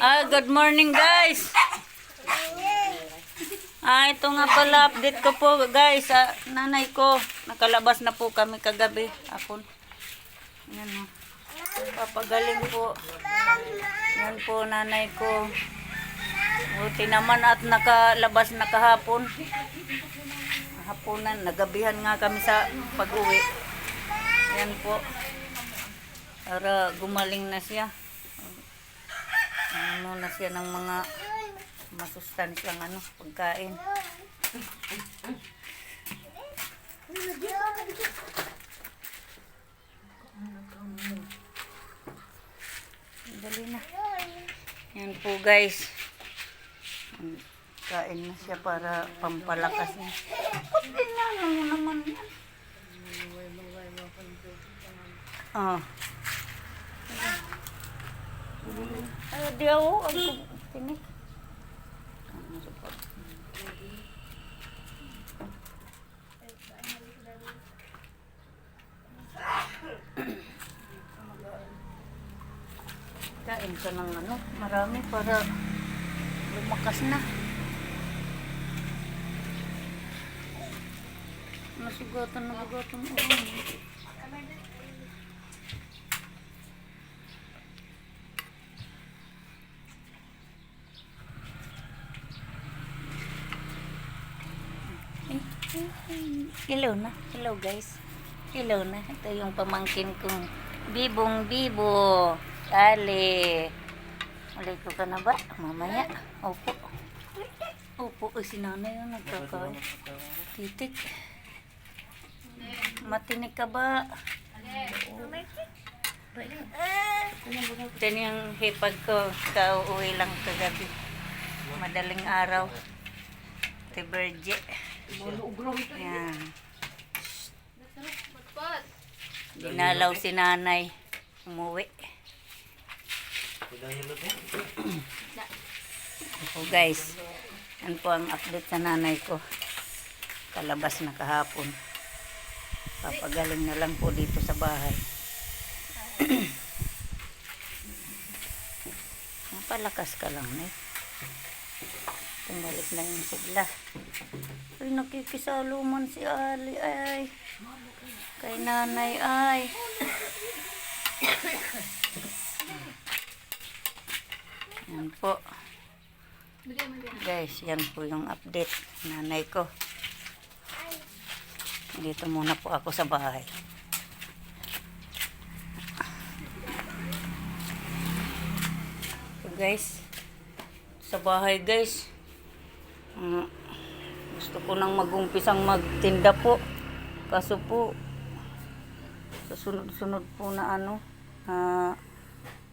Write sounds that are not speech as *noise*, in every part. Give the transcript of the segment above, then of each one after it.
Ah, good morning guys. Ah, ito nga pala update ko po guys. Ah, nanay ko, nakalabas na po kami kagabi. Ako. Yan o. Papagaling po. Yan po nanay ko. Buti naman at nakalabas na kahapon. Hapunan, nagabihan nga kami sa pag-uwi. Yan po. Para gumaling na siya. Ano na siya ng mga masustansyang ano, pagkain. Dali na. Yan po guys. Kain na siya para pampalakas niya. Ba't dinalo mo naman yan? Ah. Ay, di ako. Ang tinik. Sa pag- Kain ka ng ano, marami para lumakas na. Nasugatan na bugatan mo. Hello na. Hello guys. Hello na. Ito yung pamangkin kong bibong bibo. Kali. Malay ko ka na ba? Mamaya. Opo. Opo. Ay, si nanay yung nagkakain. Titik. Matinig ka ba? Ito yung hipag ko. Kauuwi lang kagabi. Madaling araw. Ate Berge. Yan. Dinalaw si nanay. Umuwi. Ito guys. Yan po ang update sa nanay ko. Kalabas na kahapon. Papagaling na lang po dito sa bahay. *clears throat* Napalakas ka lang eh. Tumalik na yung sigla. Ay, nakikisaluman si Ali ay. Kay nanay ay. Yan po. Guys, yan po yung update. Nanay ko. Dito muna po ako sa bahay. So guys, sa bahay guys, mm, gusto ko nang mag-umpisang magtinda po. Kaso po, sa sunod-sunod po na ano, na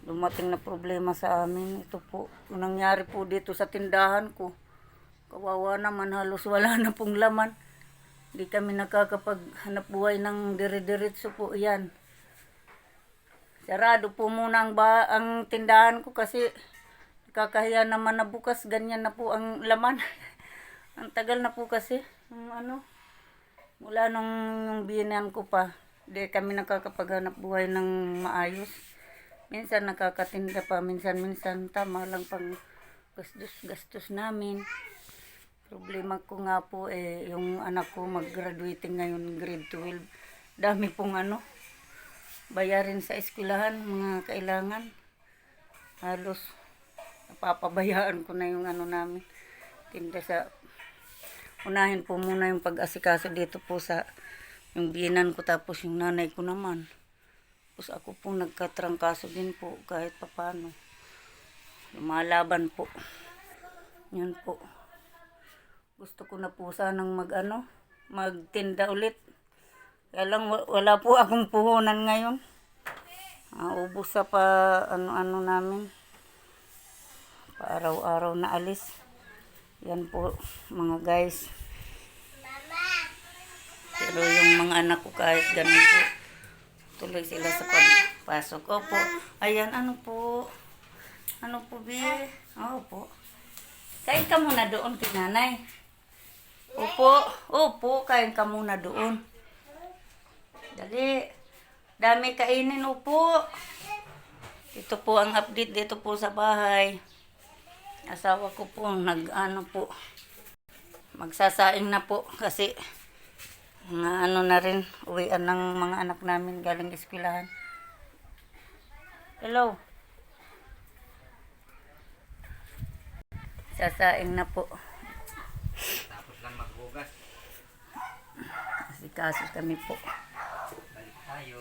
dumating na problema sa amin. Ito po, nangyari po dito sa tindahan ko. Kawawa naman, halos wala na pong laman. Hindi kami nakakapaghanap buhay ng dire-diretso po yan. Sarado po muna ang, ba ang tindahan ko kasi nakakahiya naman na bukas ganyan na po ang laman. *laughs* ang tagal na po kasi. Yung ano, mula nung yung biyanan ko pa, di kami nakakapaghanap buhay ng maayos. Minsan nakakatinda pa, minsan-minsan tama lang pang gastos-gastos namin. Problema ko nga po eh, yung anak ko mag-graduating ngayon grade 12. Dami pong ano, bayarin sa eskwelahan, mga kailangan. Halos, napapabayaan ko na yung ano namin. Tinda sa, unahin po muna yung pag-asikaso dito po sa, yung biyenan ko tapos yung nanay ko naman. Tapos ako po nagkatrangkaso din po kahit papano. Lumalaban po. Yan po. Gusto ko na po sanang mag ano, magtinda ulit. Kaya lang wa- wala po akong puhunan ngayon. Uh, ubos sa pa ano-ano namin. Pa araw-araw na alis. Yan po mga guys. Pero yung mga anak ko kahit ganun po, tuloy sila sa pagpasok. Opo. Ayan, ano po? Ano po, Bi? Oo po. Kain ka muna doon kay nanay. Opo. Opo, kain ka muna doon. Dali. Dami kainin, upo. Ito po ang update dito po sa bahay. Asawa ko po ang nag ano po. Magsasaing na po kasi mga ano na rin uwian ng mga anak namin galing eskwelahan. Hello. Sasaing na po. Tapos lang maghugas. Kasi kaso kami po. Balik tayo.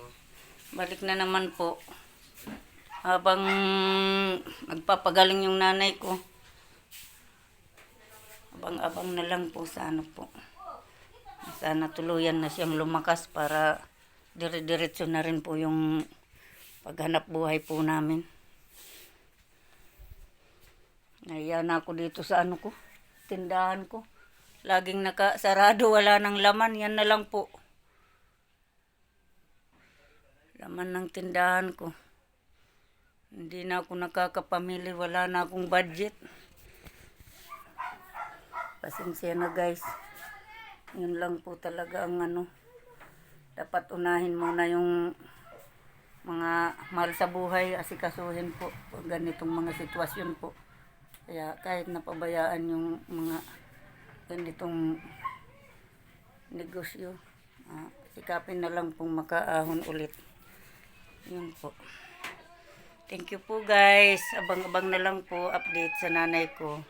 Balik na naman po. Habang magpapagaling yung nanay ko. Abang-abang na lang po sa ano po. Sana tuluyan na siyang lumakas para dire-diretso na rin po yung paghanap buhay po namin. Naiya na ako dito sa ano ko, tindahan ko. Laging nakasarado, wala nang laman, yan na lang po. Laman ng tindahan ko. Hindi na ako nakakapamili, wala na akong budget. Pasensya na guys. Yun lang po talaga ang ano. Dapat unahin muna yung mga mahal sa buhay, asikasuhin po ganitong mga sitwasyon po. Kaya kahit napabayaan yung mga ganitong negosyo, ah, sikapin na lang pong makaahon ulit. Yun po. Thank you po guys. Abang-abang na lang po update sa nanay ko.